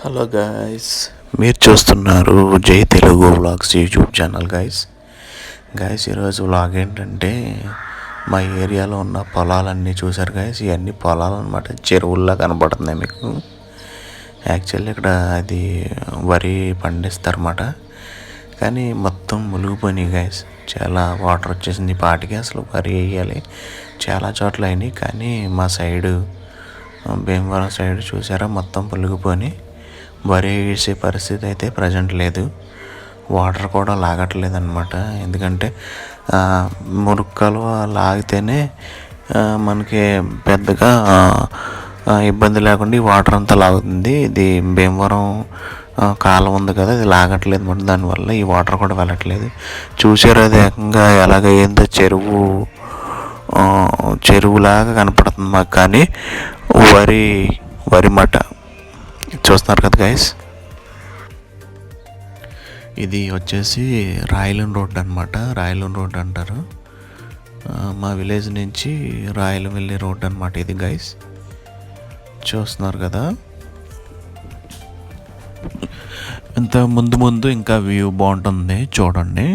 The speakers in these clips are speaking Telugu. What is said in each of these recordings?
హలో గాయస్ మీరు చూస్తున్నారు Jai Telugu vlogs YouTube channel guys guys ఈరోజు వ్లాగ్ ఏంటంటే మా ఏరియాలో ఉన్న పొలాలన్నీ చూసారు గాయస్ ఇవన్నీ పొలాలు అనమాట చెరువుల్లా కనబడుతున్నాయి మీకు. యాక్చువల్లీ ఇక్కడ అది వరి పండిస్తారన్నమాట. కానీ మొత్తం మునిగిపోయినాయి గాయస్ చాలా వాటర్ వచ్చేసింది పాటికి అసలు వరి వేయాలి. చాలా చోట్ల అయినాయి. కానీ మా సైడు భీమవరం సైడ్ చూసారా? మొత్తం పొలిగిపోయి వరి వేసే పరిస్థితి అయితే ప్రజెంట్ లేదు. వాటర్ కూడా లాగట్లేదు అనమాట ఎందుకంటే మురుక్కలు మురుగు కాలువ లాగితేనే మనకి పెద్దగా ఇబ్బంది లేకుండా ఈ వాటర్ అంతా లాగుతుంది. ఇది భీమవరం కాలం ఉంది కదా ఇది లాగట్లేదు అనమాట దానివల్ల ఈ వాటర్ కూడా వెళ్ళట్లేదు. చూసారు అది ఏకంగా ఎలాగ ఏందో చెరువు చెరువులాగా కనపడుతుంది మాకు. కానీ వరి వరి మట చూస్తున్నారు కదా గైస్ ఇది వచ్చేసి రాయలం రోడ్ అనమాట రాయలం రోడ్ అంటారు. మా విలేజ్ నుంచి రాయలం వెళ్ళే రోడ్ అనమాట ఇది గైస్ చూస్తున్నారు కదా? ఇంత ముందు ముందు ఇంకా వ్యూ బాగుంటుంది చూడండి.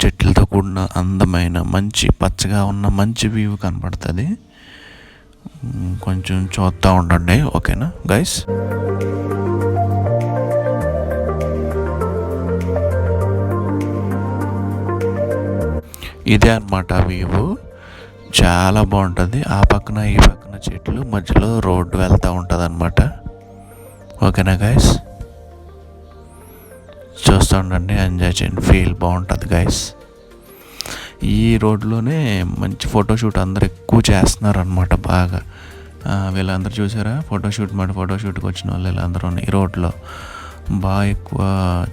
చెట్లతో కూడిన అందమైన మంచి పచ్చగా ఉన్న మంచి వ్యూ కనపడుతుంది కొంచెం చూస్తూ ఉండండి ఓకేనా? గైస్ ఇదే అనమాట వ్యూ చాలా బాగుంటుంది. ఆ పక్కన ఈ పక్కన చెట్లు మధ్యలో రోడ్డు వెళ్తూ ఉంటుంది అనమాట ఓకేనా గైస్ చూస్తూ ఉండండి ఎంజాయ్ చేయండి. ఫీల్ బాగుంటుంది గైస్ ఈ రోడ్లోనే మంచి ఫోటోషూట్ అందరు ఎక్కువ చేస్తున్నారు అనమాట బాగా వీళ్ళందరూ చూసారా? ఫోటోషూట్ మాట ఫోటోషూట్కి వచ్చిన వాళ్ళు వీళ్ళందరూ ఈ రోడ్లో బాగా ఎక్కువ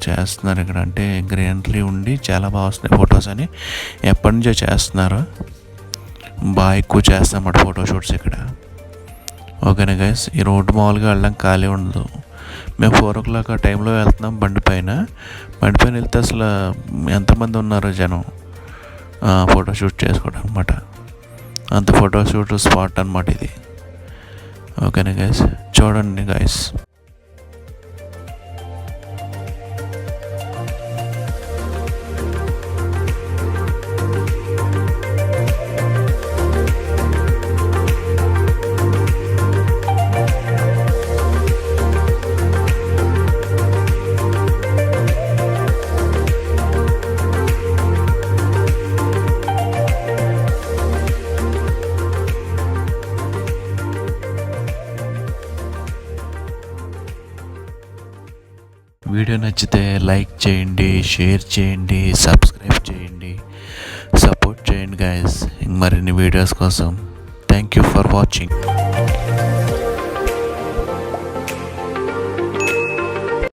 చేస్తున్నారు ఇక్కడ. అంటే గ్రీనరీ ఉండి చాలా బాగా వస్తున్నాయి ఫొటోస్ అని ఎప్పటి నుంచో చేస్తున్నారు. బాగా ఎక్కువ చేస్తామన్నమాట ఫోటోషూట్స్ ఇక్కడ. ఓకేనా గైస్ ఈ రోడ్డు మామూలుగా వెళ్ళడం ఖాళీ ఉండదు. మేము ఫోర్ ఓ క్లాక్ ఆ టైంలో వెళ్తున్నాం బండి పైన. బండి పైన వెళ్తే అసలు ఎంతమంది ఉన్నారు జనం? ఫోటోషూట్ చేసుకోవడం అనమాట అంత ఫోటోషూట్ స్పాట్ అనమాట ఇది. ఓకేనా గైస్ చూడండి గైస్ వీడియో నచ్చితే లైక్ చేయండి షేర్ చేయండి సబ్స్క్రైబ్ చేయండి. సపోర్ట్ చేయండి గాయస్ మరిన్ని వీడియోస్ కోసం. Thank you for watching